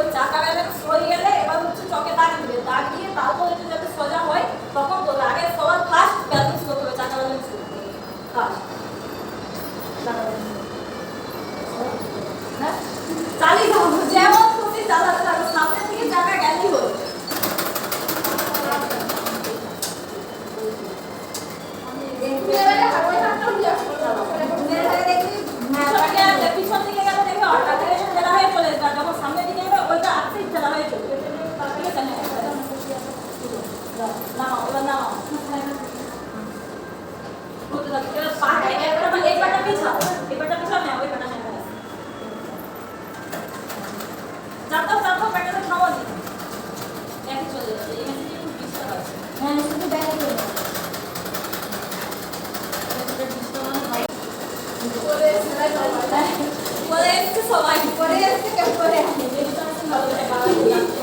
bolsa Por isso que eu falei, ele está se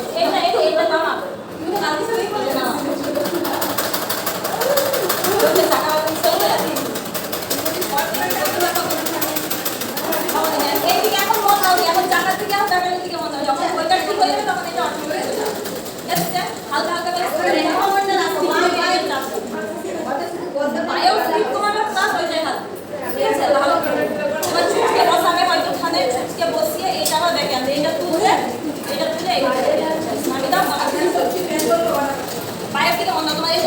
una toma de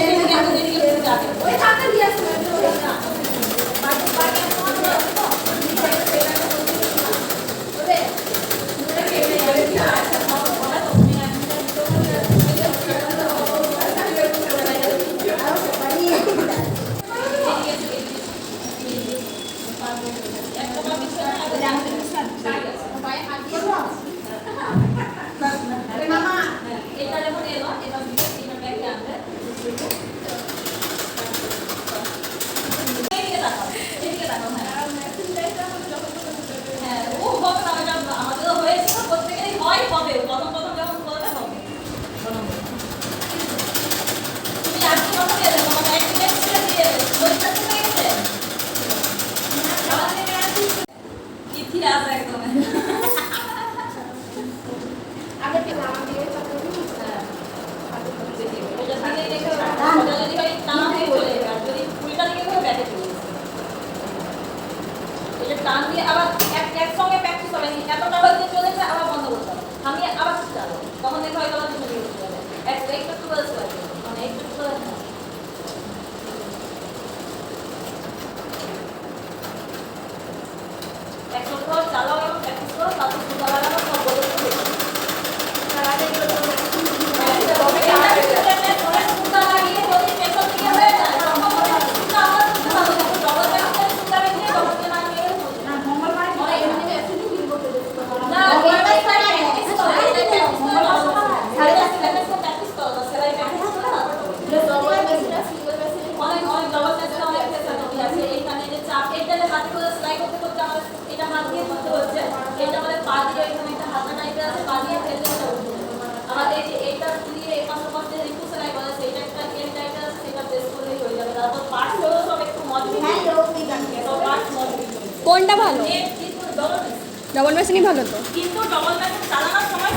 হ্যাঁ। টান দিয়ে আবার এক একসঙ্গে প্র্যাকটিস হবে এত হয়তো চলেছে আবার বন্ধ করতে হবে। আমি আবার শিখতে তখন দেখব হয়তো কোনটা ভালো? ডবল মেশিনই ভালো তো। কিন্তু ডবল মেশিন চালানোর সময়